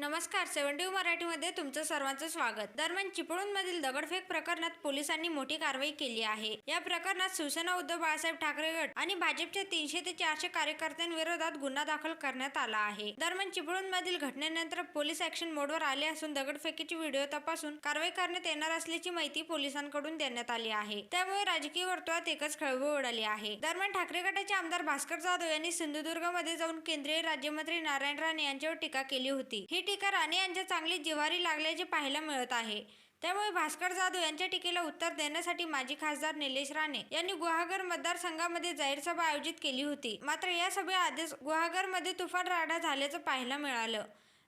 नमस्कार सेव्हन्टी मराठीमध्ये तुमचं सर्वांचं स्वागत. दरम्यान चिपळूणमधील दगडफेक प्रकरणात पोलिसांनी मोठी कारवाई केली आहे. या प्रकरणात शिवसेना उद्धव बाळासाहेब ठाकरे गट आणि भाजपच्या तीनशे ते चारशे कार्यकर्त्यांविरोधात गुन्हा दाखल करण्यात आला आहे. दरम्यान चिपळूणमधील घटनेनंतर पोलीस ऍक्शन मोडवर आले असून दगडफेकीची व्हिडिओ तपासून कारवाई करण्यात येणार असल्याची माहिती पोलिसांकडून देण्यात आली आहे. त्यामुळे राजकीय वर्तुळात एकच खळबळ उडाली आहे. दरम्यान ठाकरे गटाचे आमदार भास्कर जाधव यांनी सिंधुदुर्गमध्ये जाऊन केंद्रीय राज्यमंत्री नारायण राणे यांच्यावर टीका केली होती. ही टीका राणे यांच्या चांगली जिवारी लागल्याचे पाहायला मिळत आहे. त्यामुळे भास्कर जाधव यांच्या टीकेला उत्तर देण्यासाठी माजी खासदार निलेश राणे यांनी गुहागर मतदारसंघामध्ये जाहीर सभा आयोजित केली होती. मात्र या सभेआधीच गुहागरमध्ये तुफान राडा झाल्याचं पाहायला मिळालं.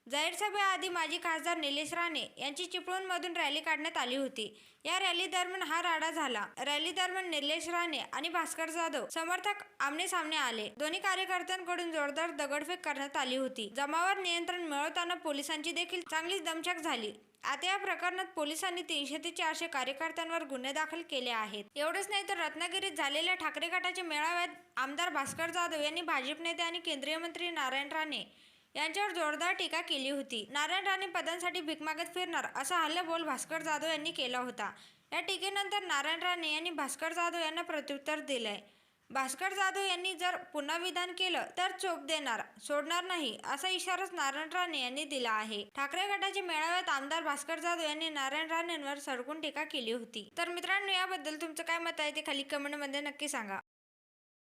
जाहीर सभेआधी माजी खासदार निलेश राणे यांची चिपळूणमधून रॅली काढण्यात आली होती. या रॅली दरम्यान हा राडा झाला. रॅली दरम्यान निलेश राणे आणि भास्कर जाधव समर्थक आमने सामने आले. दोन्ही कार्यकर्त्यांकडून जोरदार दगडफेक करण्यात आली होती. जमावर नियंत्रण मिळवताना पोलिसांची देखील चांगलीच दमछाक झाली. आता या प्रकरणात पोलिसांनी तीनशे ते चारशे कार्यकर्त्यांवर गुन्हे दाखल केले आहेत. एवढंच नाही तर रत्नागिरीत झालेल्या ठाकरे गटाच्या मेळाव्यात आमदार भास्कर जाधव यांनी भाजप नेते आणि केंद्रीय मंत्री नारायण राणे यांच्यावर जोरदार टीका केली होती. नारायण राणे पदांसाठी भीक मागत फिरणार असा हल्लाबोल भास्कर जाधव यांनी केला होता. या टीकेनंतर नारायण राणे यांनी भास्कर जाधव यांना प्रत्युत्तर दिलंय. भास्कर जाधव यांनी जर पुन्हा विधान केलं तर चोप देणार सोडणार नाही असा इशाराच नारायण राणे यांनी दिला आहे. ठाकरे गटाच्या मेळाव्यात आमदार भास्कर जाधव यांनी नारायण राणेंवर सडकून टीका केली होती. तर मित्रांनो याबद्दल तुमचं काय मत आहे ते खाली कमेंटमध्ये नक्की सांगा.